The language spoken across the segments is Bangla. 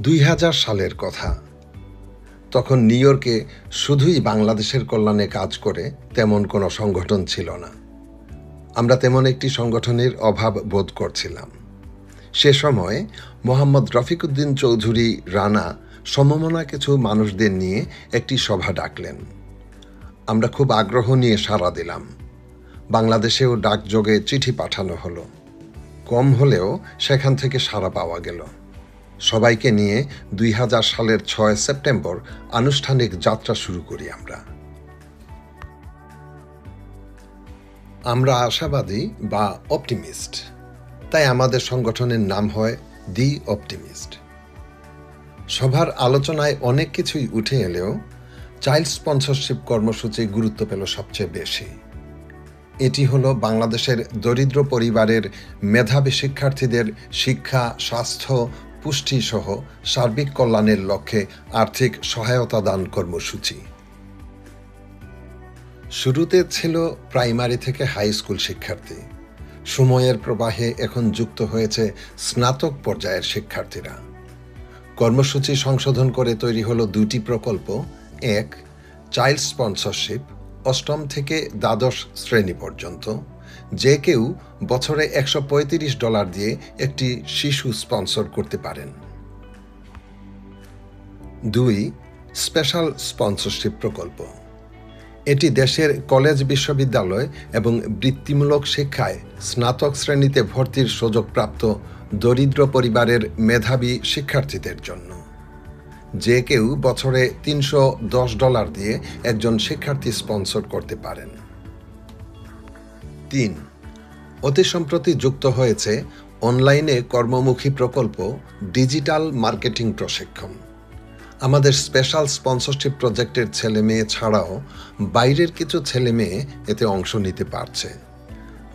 দুই হাজার সালের কথা। তখন নিউ ইয়র্কে শুধুই বাংলাদেশের কল্যাণে কাজ করে তেমন কোনো সংগঠন ছিল না। আমরা তেমন একটি সংগঠনের অভাব বোধ করছিলাম। সে সময় মোহাম্মদ রফিকুদ্দিন চৌধুরী, রানা, সমমনা কিছু মানুষদের নিয়ে একটি সভা ডাকলেন। আমরা খুব আগ্রহ নিয়ে সাড়া দিলাম। বাংলাদেশেও ডাকযোগে চিঠি পাঠানো হলো। কম হলেও সেখান থেকে সাড়া পাওয়া গেল। সবাইকে নিয়ে দুই হাজার সালের ছয় সেপ্টেম্বর আনুষ্ঠানিক যাত্রা শুরু করি আমরা। আমরা আশাবাদী বা অপটিমিস্ট। তাই আমাদের সংগঠনের নাম হয় দি অপটিমিস্ট। সভার আলোচনায় অনেক কিছুই উঠে এলেও চাইল্ড স্পন্সরশিপ কর্মসূচি গুরুত্ব পেল সবচেয়ে বেশি। এটি হল বাংলাদেশের দরিদ্র পরিবারের মেধাবী শিক্ষার্থীদের শিক্ষা, স্বাস্থ্য পুষ্টি সহ সার্বিক কল্যাণের লক্ষ্যে আর্থিক সহায়তা দান কর্মসূচি। শুরুতে ছিল প্রাইমারি থেকে হাই স্কুল শিক্ষার্থী। সময়ের প্রবাহে এখন যুক্ত হয়েছে স্নাতক পর্যায়ের শিক্ষার্থীরা। কর্মসূচি সংশোধন করে তৈরি হলো দুটি প্রকল্প। এক, চাইল্ড স্পন্সরশিপ, অষ্টম থেকে দ্বাদশ শ্রেণি পর্যন্ত। যে কেউ বছরে একশো পঁয়ত্রিশ ডলার দিয়ে একটি শিশু স্পন্সর করতে পারেন। দুই, স্পেশাল স্পন্সরশিপ প্রকল্প। এটি দেশের কলেজ বিশ্ববিদ্যালয় এবং বৃত্তিমূলক শিক্ষায় স্নাতক শ্রেণীতে ভর্তির সুযোগপ্রাপ্ত দরিদ্র পরিবারের মেধাবী শিক্ষার্থীদের জন্য। যে কেউ বছরে তিনশো দশ ডলার দিয়ে একজন শিক্ষার্থী স্পন্সর করতে পারেন। তিন। অতি সম্প্রতি যুক্ত হয়েছে অনলাইনে কর্মমুখী প্রকল্প ডিজিটাল মার্কেটিং প্রশিক্ষণ। আমাদের স্পেশাল স্পন্সরশিপ প্রজেক্টের ছেলে মেয়ে ছাড়াও বাইরের কিছু ছেলে মেয়ে এতে অংশ নিতে পারছে।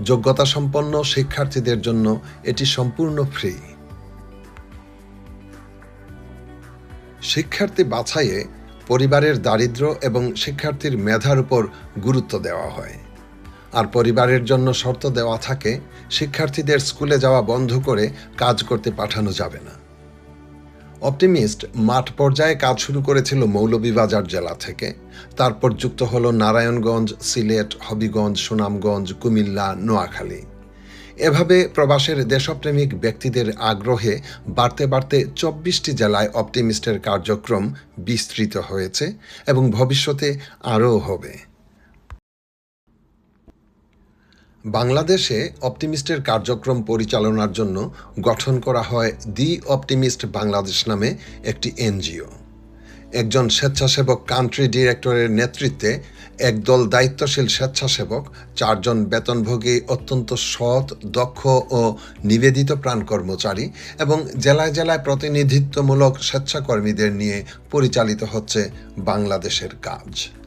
যোগ্যতা সম্পন্ন শিক্ষার্থীদের জন্য এটি সম্পূর্ণ ফ্রি। শিক্ষার্থী বাছাইয়ে পরিবারের দারিদ্র্য এবং শিক্ষার্থীর মেধার উপর গুরুত্ব দেওয়া হয়। আর পরিবারের জন্য শর্ত দেওয়া থাকে, শিক্ষার্থীদের স্কুলে যাওয়া বন্ধ করে কাজ করতে পাঠানো যাবে না। অপটিমিস্ট মাঠ পর্যায়ে কাজ শুরু করেছিল মৌলভীবাজার জেলা থেকে। তারপর যুক্ত হল নারায়ণগঞ্জ, সিলেট, হবিগঞ্জ, সুনামগঞ্জ, কুমিল্লা, নোয়াখালী। এভাবে প্রবাসের দেশপ্রেমিক ব্যক্তিদের আগ্রহে বাড়তে বাড়তে চব্বিশটি জেলায় অপটিমিস্টের কার্যক্রম বিস্তৃত হয়েছে এবং ভবিষ্যতে আরও হবে। বাংলাদেশে অপটিমিস্টের কার্যক্রম পরিচালনার জন্য গঠন করা হয় দি অপটিমিস্ট বাংলাদেশ নামে একটি এনজিও। একজন স্বেচ্ছাসেবক কান্ট্রি ডিরেক্টরের নেতৃত্বে একদল দায়িত্বশীল স্বেচ্ছাসেবক, চারজন বেতনভোগী, অত্যন্ত সৎ, দক্ষ ও নিবেদিত প্রাণ কর্মচারী এবং জেলায় জেলায় প্রতিনিধিত্বমূলক স্বেচ্ছাকর্মীদের নিয়ে পরিচালিত হচ্ছে বাংলাদেশের কাজ।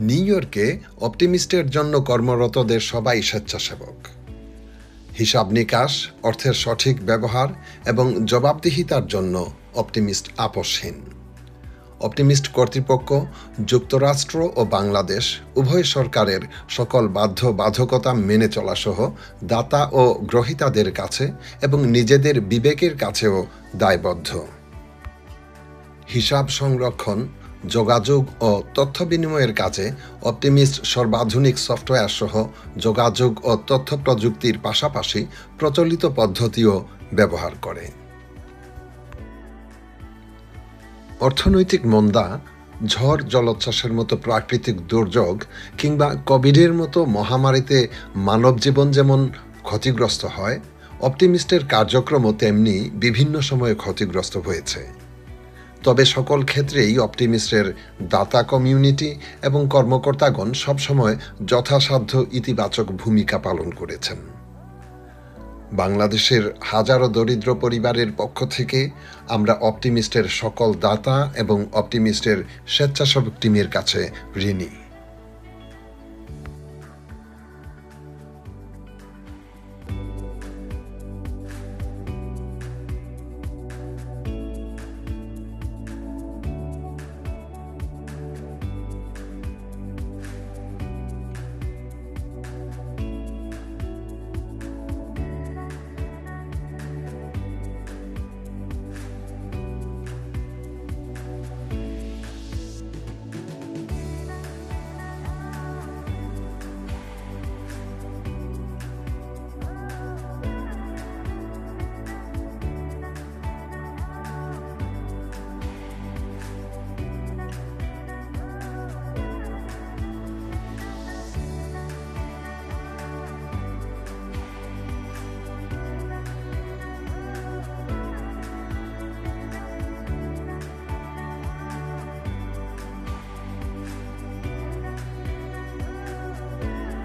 নিউ ইয়র্কে অপটিমিস্টের জন্য কর্মরতদের সবাই স্বেচ্ছাসেবক। হিসাব নিকাশ, অর্থের সঠিক ব্যবহার এবং জবাবদিহিতার জন্য অপটিমিস্ট আপসহীন অপটিমিস্ট কর্তৃপক্ষ, যুক্তরাষ্ট্র ও বাংলাদেশ উভয় সরকারের সকল বাধ্য বাধকতা মেনে চলা সহ দাতা ও গ্রহিতাদের কাছে এবং নিজেদের বিবেকের কাছেও দায়বদ্ধ। হিসাব সংরক্ষণ যোগাযোগ ও তথ্য বিনিময়ের কাজে অপটিমিস্ট সর্বাধুনিক সফটওয়্যার সহ যোগাযোগ ও তথ্য প্রযুক্তির পাশাপাশি প্রচলিত পদ্ধতিও ব্যবহার করে। অর্থনৈতিক মন্দা, ঝড় জলোচ্ছ্বাসের মতো প্রাকৃতিক দুর্যোগ কিংবা কোভিডের মতো মহামারীতে মানব জীবন যেমন ক্ষতিগ্রস্ত হয়, অপটিমিস্টের কার্যক্রমও তেমনি বিভিন্ন সময়ে ক্ষতিগ্রস্ত হয়েছে। তবে সকল ক্ষেত্রেই অপটিমিস্টের দাতা কমিউনিটি এবং কর্মকর্তাগণ সবসময় যথাসাধ্য ইতিবাচক ভূমিকা পালন করেছেন। বাংলাদেশের হাজারো দরিদ্র পরিবারের পক্ষ থেকে আমরা অপটিমিস্টের সকল দাতা এবং অপটিমিস্টের স্বেচ্ছাসেবক টিমের কাছে ঋণী।